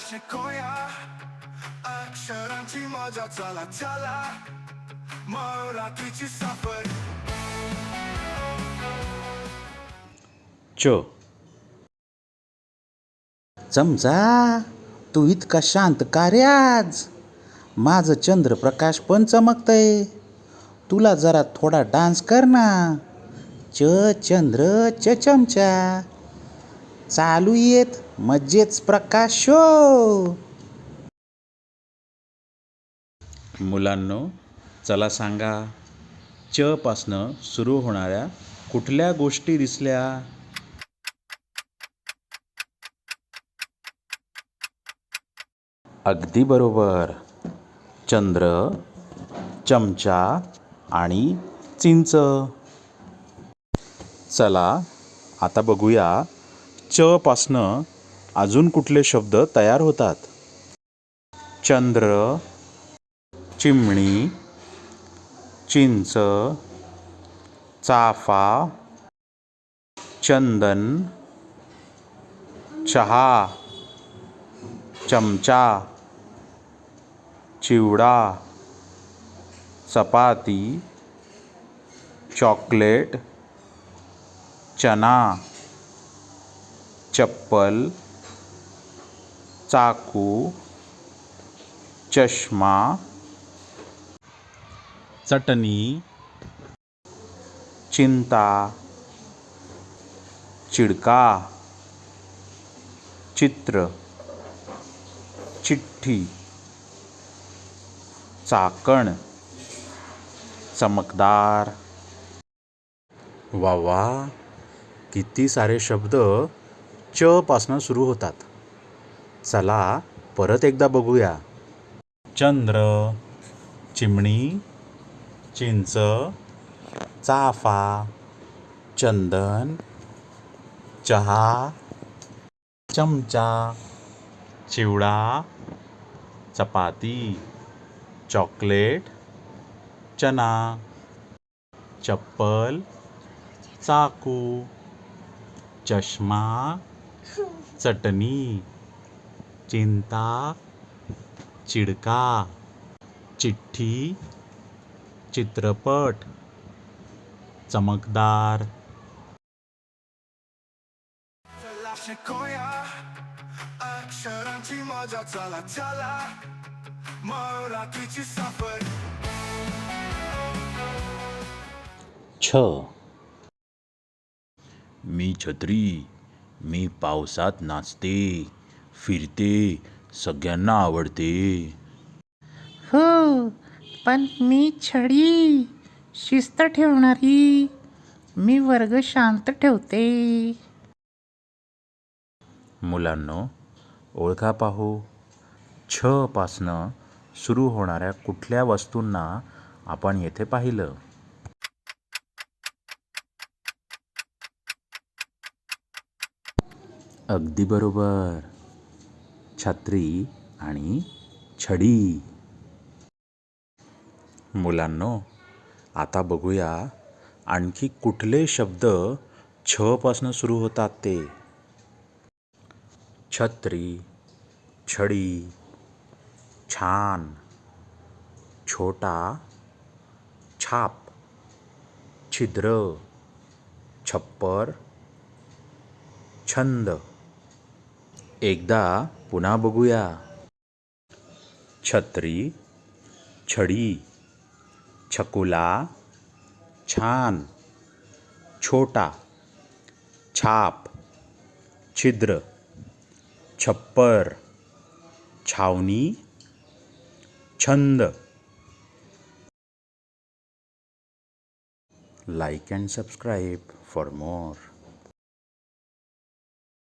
शिकूया अक्षरांची मजा चला चला मराठीची सफर चो चमचा तू इतका शांत का रे आज माझं चंद्रप्रकाश पण चमकतय तुला जरा थोडा डान्स कर ना च चंद्र च चमचा चालू येत मज्जेच प्रकाश शो. मुलांनो चला सांगा च पासनं सुरू होणाऱ्या कुठल्या गोष्टी दिसल्या? अगदी बरोबर. चंद्र चमचा आणि चिंच. चला आता बघूया चपासनं अजून कुठले शब्द तयार होतात? चंद्र चिमणी चिंच चाफा चंदन चहा चमचा चिवडा चपाती चॉकलेट चना चप्पल चाकू चष्मा चटणी चिंता चिडका चित्र चिठ्ठी चाकण चमकदार. वा वा. किती सारे शब्द. च पासनं सुरू होतात. चला परत एकदा बघूया. चंद्र चिमणी चिंच चाफा चंदन चहा चमचा चिवडा चपाती चॉकलेट चना चप्पल चाकू चष्मा चटणी चिंता चिडका चिठ्ठी चित्रपट चमकदार. चला शिकूया अक्षरांची मजा चला चला. मराठीची सफर. छ. मी छत्री. मी पावसात नाचते फिरते सगळ्यांना आवडते. हो पण मी छडी शिस्त ठेवणारी मी वर्ग शांत ठेवते. मुलांनो ओळखा पाहू. छ पासनं सुरू होणाऱ्या कुठल्या वस्तूंना आपण येथे पाहिलं? अगदी बरोबर. छत्री आणि छडी. मुलांनो आता बघूया आणखी कुठले शब्द छ पासनं सुरू होतात ते. छत्री छडी छान छोटा छाप छिद्र छप्पर छंद. एकदा पुन्हा बघूया. छत्री छडी छकुला छान छोटा छाप छिद्र छप्पर छावणी छंद. Like and subscribe for more